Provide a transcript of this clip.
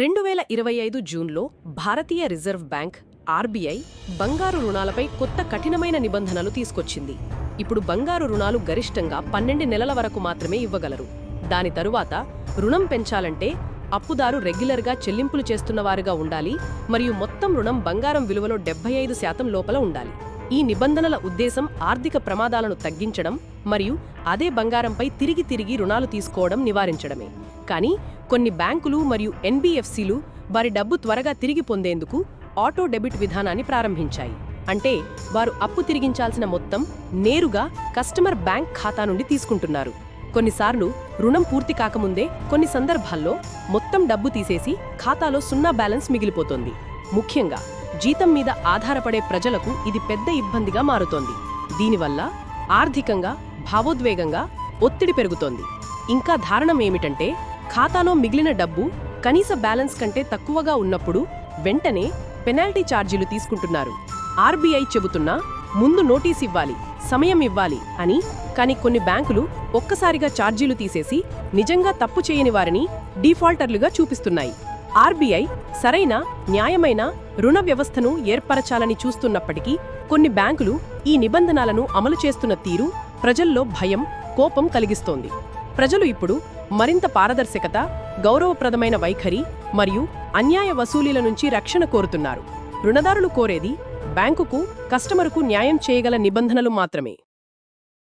రెండు వేల ఇరవై ఐదు జూన్లో భారతీయ రిజర్వ్ బ్యాంక్ ఆర్బీఐ బంగారు రుణాలపై కొత్త కఠినమైన నిబంధనలు తీసుకొచ్చింది. ఇప్పుడు బంగారు రుణాలు గరిష్టంగా పన్నెండు నెలల వరకు మాత్రమే ఇవ్వగలరు. దాని తరువాత రుణం పెంచాలంటే అప్పుదారు రెగ్యులర్గా చెల్లింపులు చేస్తున్నవారుగా ఉండాలి మరియు మొత్తం రుణం బంగారం విలువలో డెబ్బై ఐదు శాతం లోపల ఉండాలి. ఈ నిబంధనల ఉద్దేశం ఆర్థిక ప్రమాదాలను తగ్గించడం మరియు అదే బంగారంపై తిరిగి తిరిగి రుణాలు తీసుకోవడం నివారించడమే. కానీ కొన్ని బ్యాంకులు మరియు ఎన్బిఎఫ్సిలు వారి డబ్బు త్వరగా తిరిగి పొందేందుకు ఆటో డెబిట్ విధానాన్ని ప్రారంభించాయి. అంటే వారు అప్పు తిరిగించాల్సిన మొత్తం నేరుగా కస్టమర్ బ్యాంక్ ఖాతా నుండి తీసుకుంటున్నారు. కొన్నిసార్లు రుణం పూర్తి కాకముందే కొన్ని సందర్భాల్లో మొత్తం డబ్బు తీసేసి ఖాతాలో సున్నా బ్యాలెన్స్ మిగిలిపోతోంది. ముఖ్యంగా జీతం మీద ఆధారపడే ప్రజలకు ఇది పెద్ద ఇబ్బందిగా మారుతోంది. దీనివల్ల ఆర్థికంగా భావోద్వేగంగా ఒత్తిడి పెరుగుతోంది. ఇంకా ధారణం ఏమిటంటే ఖాతాలో మిగిలిన డబ్బు కనీస బ్యాలెన్స్ కంటే తక్కువగా ఉన్నప్పుడు వెంటనే పెనాల్టీ ఛార్జీలు తీసుకుంటున్నారు. ఆర్బీఐ చెబుతున్నా ముందు నోటీస్ ఇవ్వాలి సమయం ఇవ్వాలి అని కానీ కొన్ని బ్యాంకులు ఒక్కసారిగా ఛార్జీలు తీసేసి నిజంగా తప్పు చేయని వారిని డీఫాల్టర్లుగా చూపిస్తున్నాయి. ఆర్బీఐ సరైన న్యాయమైన రుణ వ్యవస్థను ఏర్పరచాలని చూస్తున్నప్పటికీ కొన్ని బ్యాంకులు ఈ నిబంధనలను అమలు చేస్తున్న తీరు ప్రజల్లో భయం కోపం కలిగిస్తోంది. ప్రజలు ఇప్పుడు మరింత పారదర్శకత గౌరవప్రదమైన వైఖరి మరియు అన్యాయ వసూలీల నుంచి రక్షణ కోరుతున్నారు. రుణదారులు కోరేది బ్యాంకుకు కస్టమరుకు న్యాయం చేయగల నిబంధనలు మాత్రమే.